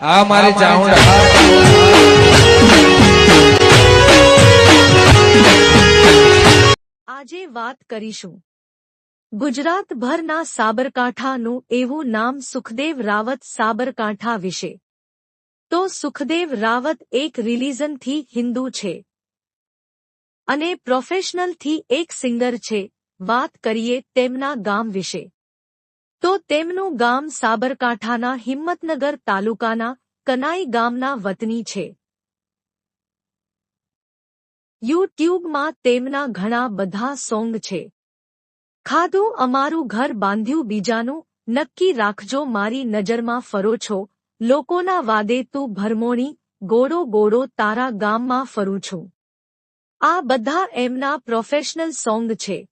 આ મારી ચામુંડા. આજે વાત કરીશું. ગુજરાતભરના સાબરકાંઠાનું એવું નામ સુખદેવ રાવત સાબરકાંઠા વિશે. તો સુખદેવ રાવત એક રિલિઝનથી હિન્દુ છે. અને પ્રોફેશનલથી એક સિંગર છે. વાત કરીએ તેમના ગામ વિશે. તો તેમનું ગામ સાબરકાંઠાના હિંમતનગર તાલુકાના કનાઈ ગામના વતની છે. યુટ્યુબમાં તેમના ઘણા બધા સોંગ છે. ખાધું અમારું ઘર બાંધ્યું બીજાનું, નક્કી રાખજો મારી નજરમાં ફરો છો, લોકોના વાદે તું ભરમોણી, ગોળો ગોળો તારા ગામમાં ફરું છું. આ બધા એમના પ્રોફેશનલ સોંગ છે.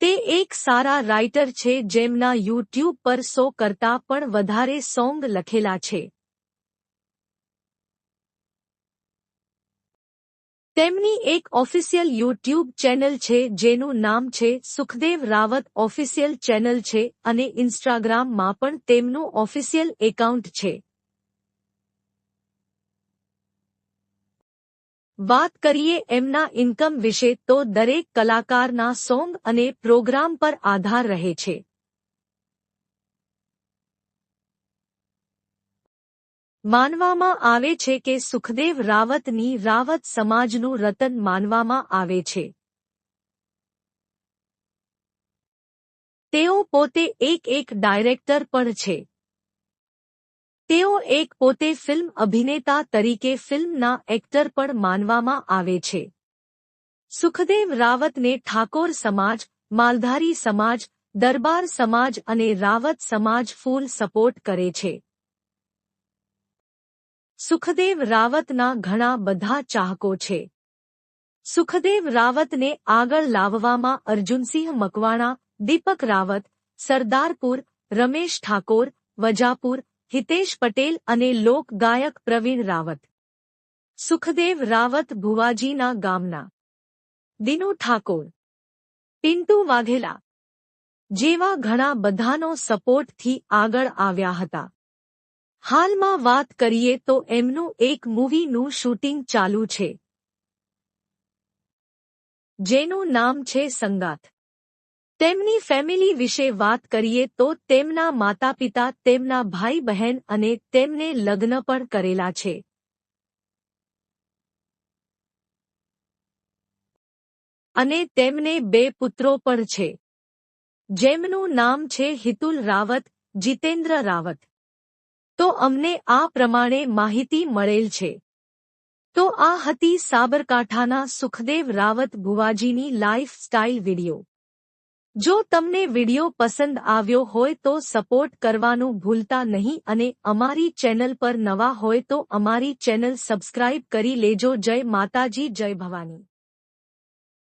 તે એક સારા રાઇટર છે જેમના યુટ્યુબ પર સો કરતા પણ વધારે સોંગ લખેલા છે. તેમની એક ઓફિશિયલ યુટ્યુબ ચેનલ છે જેનું નામ છે સુખદેવ રાવત ઓફિશિયલ ચેનલ છે અને ઇન્સ્ટાગ્રામમાં પણ તેમનું ઓફિશિયલ એકાઉન્ટ છે. વાત કરીએ એમના ઇન્કમ વિશે તો દરેક કલાકારના સોંગ અને પ્રોગ્રામ પર આધાર રહે છે. માનવામાં આવે છે કે સુખદેવ રાવતની રાવત સમાજનું રતન માનવામાં આવે છે. તેઓ પોતે એક એક ડાયરેક્ટર પણ છે. તેઓ એક પોતે ફિલ્મ અભિનેતા તરીકે ફિલ્મના એક્ટર પણ માનવામાં આવે છે. સુખદેવ રાવતને ઠાકોર સમાજ, માલધારી સમાજ, દરબાર સમાજ અને રાવત સમાજ ફૂલ સપોર્ટ કરે છે. સુખદેવ રાવતના ઘણા બધા ચાહકો છે. સુખદેવ રાવતને આગળ લાવવામાં અર્જુનસિંહ મકવાણા, દીપક રાવત, સરદારપુર, રમેશ ઠાકોર, વજાપુર હિતેશ પટેલ અને લોક ગાયક પ્રવીણ રાવત. સુખદેવ રાવત ભુવાજીના ગામના. દિનુ ઠાકોર. પિન્ટુ વાઘેલા. જેવા ઘણા બધાનો સપોર્ટથી આગળ આવ્યા હતા. હાલમાં વાત કરીએ તો એમનું એક મૂવીનું શૂટિંગ ચાલુ છે. જેનું નામ છે સંગાત તેમની ફેમિલી વિશે વાત કરીએ તો તેમના માતાપિતા, તેમના ભાઈ બહેન અને તેમને લગ્ન પણ કરેલા છે. અને તેમને બે પુત્રો પણ છે. જેમનું નામ છે હિતુલ રાવત, જીતેન્દ્ર રાવત. તો અમને આ પ્રમાણે માહિતી મળેલ છે. તો આ હતી સાબરકાંઠાના સુખદેવ રાવત ભુવાજીની લાઈફ સ્ટાઇલ વિડિયો. જો તમને વિડિયો પસંદ આવ્યો હોય તો સપોર્ટ કરવાનું ભૂલતા નહીં અને અમારી ચેનલ પર નવા હોય તો અમારી ચેનલ સબસ્ક્રાઇબ કરી લેજો. જય માતાજી, જય ભવાની.